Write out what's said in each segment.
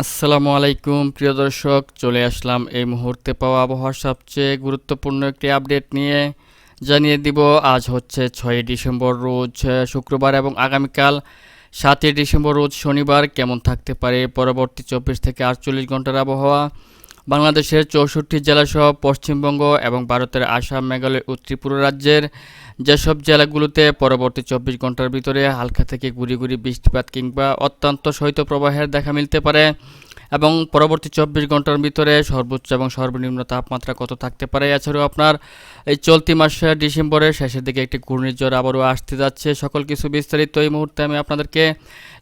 আসসালামু আলাইকুম, প্রিয় দর্শক। চলে আসলাম এই মুহূর্তে পাওয়া আবহাওয়ার সবচেয়ে গুরুত্বপূর্ণ একটি আপডেট নিয়ে। জানিয়ে দিব, আজ হচ্ছে ছয়ই ডিসেম্বর, রোজ শুক্রবার এবং আগামীকাল। সাতই ডিসেম্বর, রোজ শনিবার। কেমন থাকতে পারে পরবর্তী চব্বিশ থেকে আটচল্লিশ ঘণ্টার আবহাওয়া? বাংলাদেশের চৌষট্টি জেলাসহ পশ্চিমবঙ্গ এবং ভারতের আসাম, মেঘালয় ও ত্রিপুরা রাজ্যের যেসব জেলাগুলোতে পরবর্তী চব্বিশ ঘণ্টার ভিতরে হালকা থেকে গুড়ি গুড়ি বৃষ্টিপাত কিংবা অত্যন্ত শৈত্যপ্রবাহের দেখা মিলতে পারে এবং পরবর্তী চব্বিশ ঘণ্টার ভিতরে সর্বোচ্চ এবং সর্বনিম্ন তাপমাত্রা কত থাকতে পারে এছাড়াও আপনার এই চলতি মাসে ডিসেম্বরের শেষের দিকে একটি ঘূর্ণিঝড় আবারও আসতে যাচ্ছে। সকল কিছু বিস্তারিত এই মুহূর্তে আমি আপনাদেরকে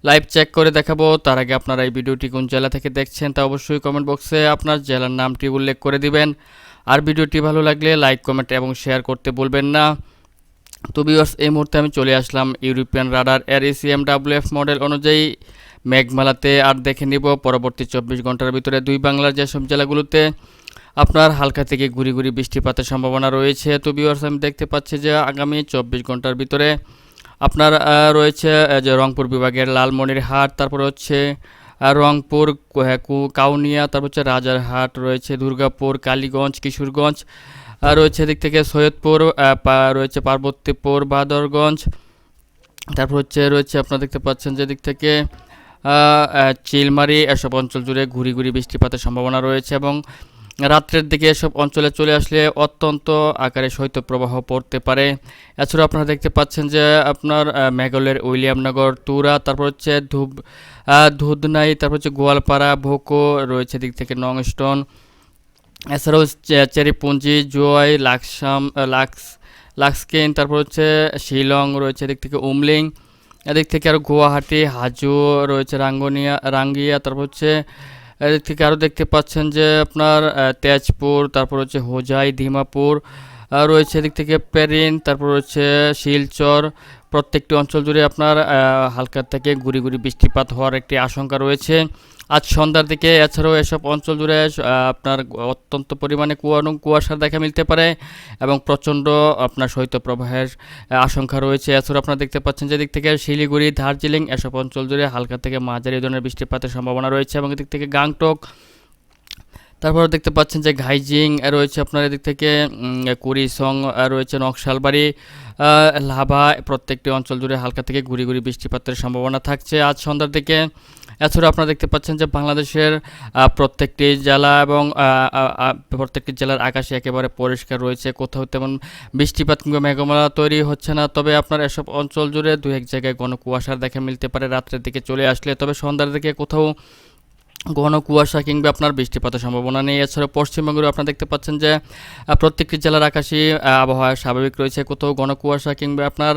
লাইভ চেক করে দেখাবো। তার আগে আপনারা এই ভিডিওটি কোন জেলা থেকে দেখছেন তা অবশ্যই কমেন্ট বক্সে আপনার জেলার নামটি উল্লেখ করে দিবেন। আর ভিডিওটি ভালো লাগলে লাইক কমেন্ট এবং শেয়ার করতে বলবেন না। তো ভিউয়ার্স এই মুহূর্তে আমি চলে আসলাম ইউরোপিয়ান রাডার এর এসিএম ডাব্লিউএফ মডেল অনুযায়ী। মেঘমালাতে আর দেখে নিব পরবর্তী চব্বিশ ঘণ্টার ভিতরে দুই বাংলার যেসব জেলাগুলোতে আপনার হালকা থেকে গুড়ি গুড়ি বৃষ্টিপাতের সম্ভাবনা রয়েছে। তো ভিউয়ার্স আমি দেখতে পাচ্ছি যে আগামী চব্বিশ ঘণ্টার ভিতরে আপনার রয়েছে যে রংপুর বিভাগের লালমনিরহাট তারপর হচ্ছে রংপুর হ্যাঁ, কাউনিয়া তারপর হচ্ছে রাজারহাট রয়েছে দুর্গাপুর কালীগঞ্জ কিশোরগঞ্জ রয়েছে এদিক থেকে সৈয়দপুর রয়েছে পার্বতীপুর বাদরগঞ্জ তারপর হচ্ছে রয়েছে আপনারা দেখতে পাচ্ছেন যে দিক থেকে চিলমারি এসব অঞ্চল জুড়ে ঘুরি ঘুরি বৃষ্টিপাতের সম্ভাবনা রয়েছে এবং রাত্রের দিকে এসব অঞ্চলে চলে আসলে অত্যন্ত আকারে শৈত্যপ্রবাহ পড়তে পারে। এছাড়াও আপনারা দেখতে পাচ্ছেন যে আপনার মেঘালয়ের উইলিয়ামনগর তুরা তারপর হচ্ছে ধুব আহ, ধুদনাই তারপর হচ্ছে গোয়ালপাড়া ভোকো রয়েছে দিক থেকে নংস্টন। এছাড়াও চেরিপুঞ্জি জুয়াই লাকসাম লাক্স লাক্সকেন তারপর হচ্ছে শিলং রয়েছে এদিক থেকে উমলিং। এদিক থেকে আরও গুয়াহাটি হাজু রয়েছে রাঙ্গনিয়া রাঙ্গিয়া তারপর হচ্ছে এদিক থেকে আরও দেখতে পাচ্ছেন যে আপনার তেজপুর, তারপর হচ্ছে হোজাই, ডিমাপুর রয়েছে এদিক থেকে পেরিন, তারপর হচ্ছে শিলচর। প্রত্যেকটি অঞ্চল জুড়ে আপনার হালকা থেকে গুড়ি গুড়ি বৃষ্টিপাত হওয়ার একটি আশঙ্কা রয়েছে। আজ সন্ধ্যার দিকে এছাড়াও এসব অঞ্চল জুড়ে আপনার অত্যন্ত পরিমাণে কুয়ানো কুয়াশার দেখা মিলতে পারে এবং প্রচণ্ড আপনার শৈত্যপ্রবাহের আশঙ্কা রয়েছে। এছাড়াও আপনারা দেখতে পাচ্ছেন যে দিক থেকে শিলিগুড়ি, দার্জিলিং এসব অঞ্চল জুড়ে হালকা থেকে মাঝারি ধরনের বৃষ্টিপাতের সম্ভাবনা রয়েছে এবং এদিক থেকে গাংটক তারপর দেখতে পাচ্ছেন যে ঘাইজিং রয়েছে আপনার এদিক থেকে কুড়িসং রয়েছে নকশালবাড়ি লাভা প্রত্যেকটি অঞ্চল জুড়ে হালকা থেকে ঘুরি ঘুরি বৃষ্টিপাতের সম্ভাবনা থাকছে। আজ সন্ধ্যার দিকে এছাড়াও আপনারা দেখতে পাচ্ছেন যে বাংলাদেশের প্রত্যেকটি জেলা এবং প্রত্যেকটি জেলার আকাশে একেবারে পরিষ্কার রয়েছে। কোথাও তেমন বৃষ্টিপাত কিংবা মেঘমালা তৈরি হচ্ছে না। তবে আপনার এসব অঞ্চল জুড়ে দু এক জায়গায় ঘন কুয়াশার দেখা মিলতে পারে। রাত্রের দিকে চলে আসলে তবে সন্ধ্যার দিকে কোথাও ঘন কুয়াশা কিংবা আপনার বৃষ্টিপাতের সম্ভাবনা নেই। এছাড়াও পশ্চিমবঙ্গেও আপনারা দেখতে পাচ্ছেন যে প্রত্যেকটি জেলার আকাশে আবহাওয়া স্বাভাবিক রয়েছে। কোথাও ঘন কুয়াশা কিংবা আপনার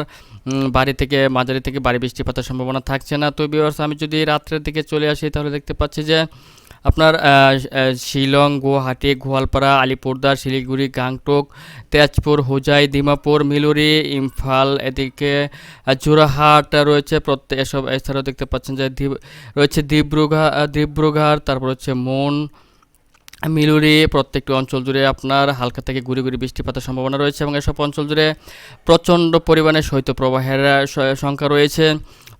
বাড়ি থেকে, মাঝারি থেকে বাড়ি বৃষ্টিপাতের সম্ভাবনা থাকছে না। তো বিয়ার্স আমি যদি রাত্রের দিকে চলে আসি, তাহলে দেখতে পাচ্ছি যে আপনার শিলং, গুয়াহাটি, গোয়ালপাড়া আলিপুরদার শিলিগুড়ি গাংটক তেজপুর, হোজাই, ডিমাপুর, মিলুরি, ইম্ফাল, এদিকে জোড়াহাট রয়েছে, প্রত্যেক এসব এছাড়াও দেখতে পাচ্ছেন যে রয়েছে দিব্রুঘা দিব্রুঘাট তারপর হচ্ছে মন মিলুরি, প্রত্যেকটি অঞ্চল জুড়ে আপনার হালকা থেকে গুড়ি গুড়ি বৃষ্টিপাতের সম্ভাবনা রয়েছে এবং এসব অঞ্চল জুড়ে প্রচণ্ড পরিমাণে শৈত্যপ্রবাহের সংখ্যা রয়েছে।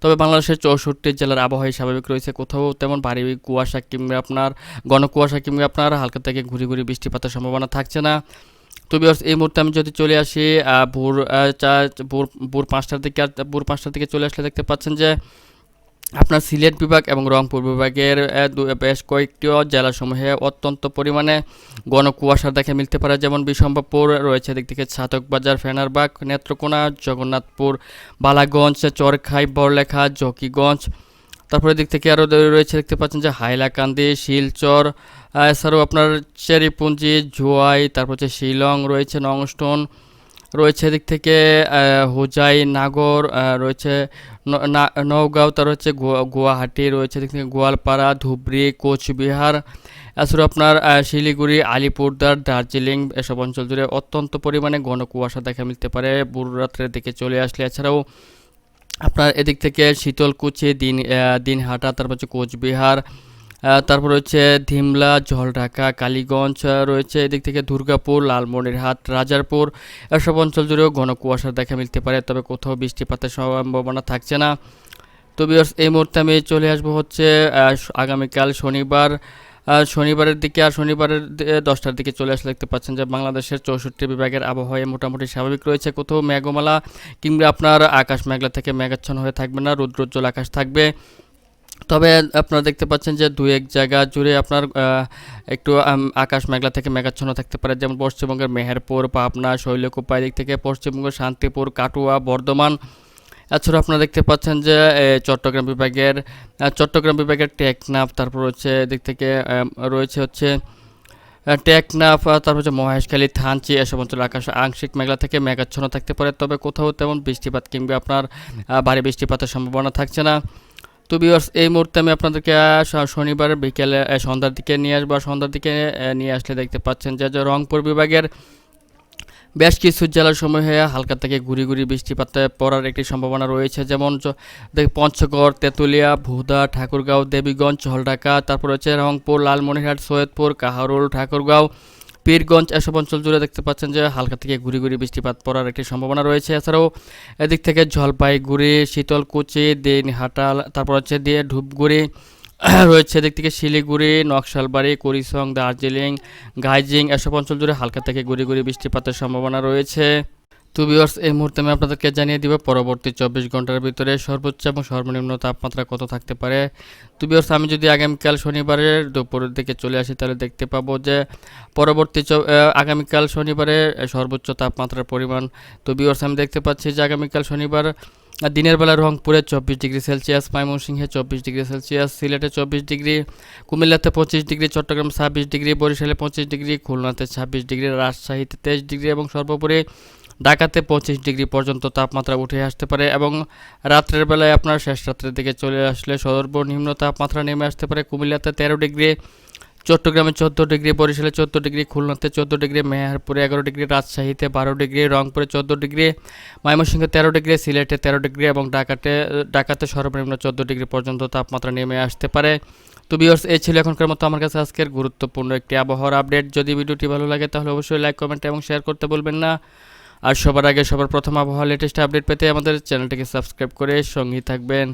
তবে বাংলাদেশের চৌষট্টি জেলার আবহাওয়া স্বাভাবিক রয়েছে। কোথাও তেমন ভারী কুয়াশা কিংবা আপনার ঘন কুয়াশা কিংবা আপনার হালকা থেকে ঘুরি ঘুরি বৃষ্টিপাতের সম্ভাবনা থাকছে না। তো বিয়ার্স এই মুহূর্তে আমি যদি চলে আসি ভোর চা, ভোর ভোর পাঁচটার দিকে, ভোর পাঁচটার দিকে চলে আসলে দেখতে পাচ্ছেন যে আপনার সিলেট বিভাগ এবং রংপুর বিভাগের বেশ কয়েকটি জেলাসমূহে অত্যন্ত পরিমাণে ঘন কুয়াশা দেখা মিলতে পারে। যেমন বিশম্বরপুর রয়েছে দিক থেকে ছাতকবাজার, ফেনারবাগ, নেত্রকোনা, জগন্নাথপুর, বালাগঞ্জ, চরখাই, বড়লেখা, জকিগঞ্জ। তারপরে দিক থেকে আরও রয়েছে, দেখতে পাচ্ছেন যে হাইলাকান্দি, শিলচর এছাড়াও আপনার চেরিপুঞ্জি, জুয়াই, তারপর হচ্ছে শিলং রয়েছে, নংস্টন রয়েছে এদিক থেকে হোজাই নাগর রয়েছে নওগাঁও, তার হচ্ছে গুয়া- গুয়াহাটি, রয়েছে এদিক থেকে গোয়ালপাড়া, ধুবড়ি, কোচবিহার, এছাড়াও আপনার শিলিগুড়ি আলিপুরদার দার্জিলিং, এসব অঞ্চল জুড়ে অত্যন্ত পরিমাণে ঘন কুয়াশা দেখা মিলতে পারে। বুড়ো রাত্রের দিকে চলে আসলে এছাড়াও আপনার এদিক থেকে শীতলকুচি, দিন দিনহাটা, তারপর হচ্ছে কোচবিহার তারপর হচ্ছে ধিমলা ঝলঢাকা কালীগঞ্জ রয়েছে এদিক থেকে দুর্গাপুর, লালমনিরহাট, রাজারপুর, এসব অঞ্চল জুড়েও ঘন কুয়াশার দেখা মিলতে পারে, তবে কোথাও বৃষ্টিপাতের সম্ভাবনা থাকছে না। তো বিয়ার্স এই মুহূর্তে আমি চলে আসব হচ্ছে আগামীকাল শনিবার শনিবারের দিকে, আর শনিবারের দশটার দিকে চলে আসলে দেখতে পাচ্ছেন যে বাংলাদেশের চৌষট্টি বিভাগের আবহাওয়া মোটামুটি স্বাভাবিক রয়েছে। কোথাও মেঘমালা কিংবা আপনার আকাশ মেঘলা থেকে মেঘাচ্ছন্ন হয়ে থাকবে না, রৌদ্রোজ্জ্বল আকাশ থাকবে। তবে আপনারা দেখতে পাচ্ছেন যে দুই এক জায়গা জুড়ে আপনার একটু আকাশ মেঘলা থেকে মেঘাচ্ছন্ন থাকতে পারে, যেমন পশ্চিমবঙ্গের মেহেরপুর, পাবনা শৈলকুপা দিক থেকে পশ্চিমবঙ্গের শান্তিপুর, কাটুয়া, বর্ধমান। এছাড়া আপনারা দেখতে পাচ্ছেন যে চট্টগ্রাম বিভাগের চট্টগ্রাম বিভাগের টেকনাফ, তারপর হচ্ছে এদিক থেকে রয়েছে হচ্ছে টেকনাফ তারপর হচ্ছে মহেশখালী, থানচি, এসব অঞ্চলে আকাশ আংশিক মেঘলা থেকে মেঘাচ্ছন্ন থাকতে পারে, তবে কোথাও তেমন বৃষ্টিপাত কিংবা আপনার ভারী বৃষ্টিপাতের সম্ভাবনা থাকছে না। তো ভিউয়ার্স এই মুহূর্তে আমি আপনাদেরকে শনিবার বিকেলে সন্ধ্যার দিকে নিয়ে আসব। সন্ধ্যার দিকে নিয়ে আসলে দেখতে পাচ্ছেন যে রংপুর বিভাগের বেশ কিছু জেলার সময় হয়ে হালকা থেকে গুড়ি গুড়ি বৃষ্টিপাত পড়ার একটি সম্ভাবনা রয়েছে। যেমন পঞ্চগড়, তেঁতুলিয়া, ভুদা, ঠাকুরগাঁও, দেবীগঞ্জ, ঝলঢাকা, তারপর রয়েছে রংপুর, লালমনিরহাট, সৈয়দপুর, কাহারুল, ঠাকুরগাঁও পীরগঞ্জ এসব অঞ্চল জুড়ে দেখতে পাচ্ছেন যে হালকা থেকে ঘুরি ঘুরি বৃষ্টিপাত পড়ার একটি সম্ভাবনা রয়েছে। এছাড়াও এদিক থেকে জলপাইগুড়ি, শীতলকুচি দিনহাটা তারপর হচ্ছে দিয়ে ধূপগুড়ি, রয়েছে এদিক থেকে শিলিগুড়ি, নকশালবাড়ি করিসং দার্জিলিং, গাইজিং, এসব অঞ্চল জুড়ে হালকা থেকে ঘুরি গুড়ি বৃষ্টিপাতের সম্ভাবনা রয়েছে। তো ভিউয়ার্স এই মুহূর্তে আমি আপনাদেরকে জানিয়ে দিব পরবর্তী চব্বিশ ঘণ্টার ভিতরে সর্বোচ্চ এবং সর্বনিম্ন তাপমাত্রা কত থাকতে পারে। তো ভিউয়ার্স আমি যদি আগামীকাল শনিবারের দুপুরের দিকে চলে আসি, তাহলে দেখতে পাবো যে পরবর্তী আগামীকাল শনিবারে সর্বোচ্চ তাপমাত্রার পরিমাণ। তো ভিউয়ার্স আমি দেখতে পাচ্ছি যে আগামীকাল শনিবার দিনের বেলা রংপুরে চব্বিশ ডিগ্রি সেলসিয়াস, ময়মনসিংহে চব্বিশ ডিগ্রি সেলসিয়াস, সিলেটে চব্বিশ ডিগ্রি, কুমিল্লাতে পঁচিশ ডিগ্রি, চট্টগ্রাম ছাব্বিশ ডিগ্রি, বরিশালে পঁচিশ ডিগ্রি, খুলনাতে ছাব্বিশ ডিগ্রি, রাজশাহীতে তেইশ ডিগ্রি এবং সর্বোপরি ঢাকাতে পঁচিশ ডিগ্রি পর্যন্ত তাপমাত্রা উঠে আসতে পারে এবং রাত্রের বেলায় আপনার শেষ রাত্রের দিকে চলে আসলে সর্বনিম্ন তাপমাত্রা নেমে আসতে পারে। কুমিল্লাতে তেরো ডিগ্রি, চট্টগ্রামে চোদ্দ ডিগ্রি, বরিশালে চোদ্দ ডিগ্রি, খুলনাতে চোদ্দ ডিগ্রি, মেহেরপুরে এগারো ডিগ্রি, রাজশাহীতে বারো ডিগ্রি, রংপুরে চোদ্দ ডিগ্রি, ময়মনসিংহে তেরো ডিগ্রি, সিলেটে তেরো ডিগ্রি এবং ঢাকাতে ঢাকাতে সর্বনিম্ন চোদ্দ ডিগ্রি পর্যন্ত তাপমাত্রা নেমে আসতে পারে। তো বিয়ার্স এই ছিল এখনকার মতো আমার কাছে আজকের গুরুত্বপূর্ণ একটি আবহাওয়ার আপডেট যদি ভিডিওটি ভালো লাগে তাহলে অবশ্যই লাইক কমেন্ট এবং শেয়ার করতে বলবেন না। আর সবার আগে সবার প্রথম আবহাওয়া লেটেস্ট আপডেট পেতে আমাদের চ্যানেলটিকে সাবস্ক্রাইব করে সঙ্গী থাকবেন।